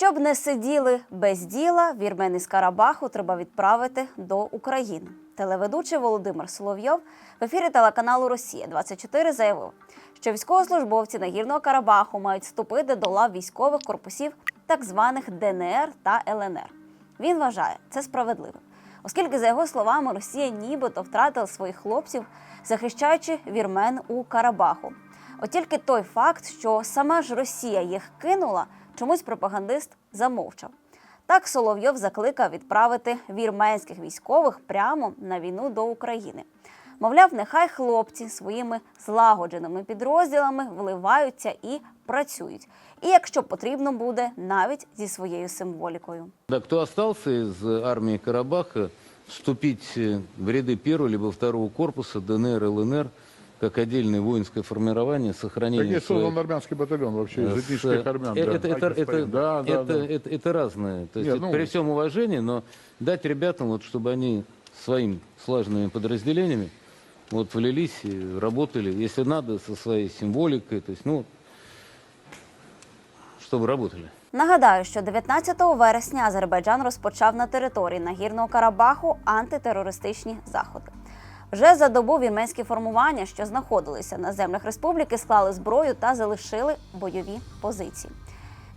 Щоб не сиділи без діла, вірмени з Карабаху треба відправити до України. Телеведучий Володимир Соловйов в ефірі телеканалу Росія 24 заявив, що військовослужбовці Нагірного Карабаху мають вступити до лав військових корпусів так званих ДНР та ЛНР. Він вважає це справедливим, оскільки, за його словами, Росія нібито втратила своїх хлопців, захищаючи вірмен у Карабаху. От тільки той факт, що сама ж Росія їх кинула, чомусь пропагандист замовчав. Так Соловйов закликав відправити вірменських військових прямо на війну до України. Мовляв, нехай хлопці своїми злагодженими підрозділами вливаються і працюють. І якщо потрібно буде, навіть зі своєю символікою. Да, кто остался из э, армии Карабаха, вступить э, в ряды первого либо второго корпуса ДНР, ЛНР, как отдельное воинское формирование, Так сохранение есть своей- создан армянский батальон вообще из э, этнических с- армян. э, да. Это, это, это, Да, да, это, да. это- это разное. То есть Нет, это ну- при всем уважении, но дать ребятам, вот, чтобы они своими слаженными подразделениями вот, влились и работали, если надо, со своей символикой, то есть, ну, чтобы работали. Нагадаю, що 19 вересня Азербайджан розпочав на території Нагірного Карабаху антитерористичні заходи. Вже за добу вірменські формування, що знаходилися на землях республіки, склали зброю та залишили бойові позиції.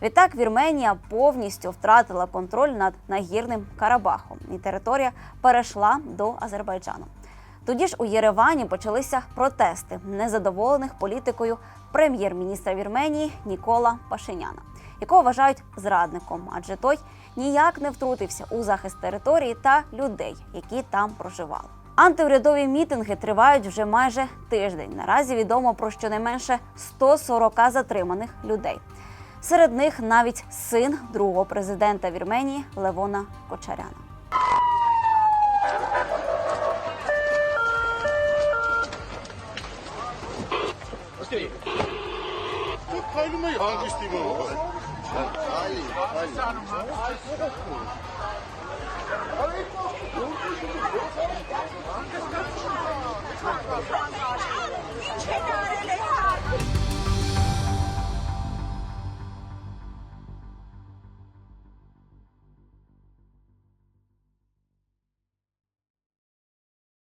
Відтак Вірменія повністю втратила контроль над нагірним Карабахом, і територія перейшла до Азербайджану. Тоді ж у Єревані почалися протести незадоволених політикою прем'єр-міністра Вірменії Нікола Пашиняна, якого вважають зрадником, адже той ніяк не втрутився у захист території та людей, які там проживали. Антиурядові мітинги тривають вже майже тиждень. Наразі відомо про щонайменше 140 затриманих людей. Серед них навіть син другого президента Вірменії Левона Кочаряна.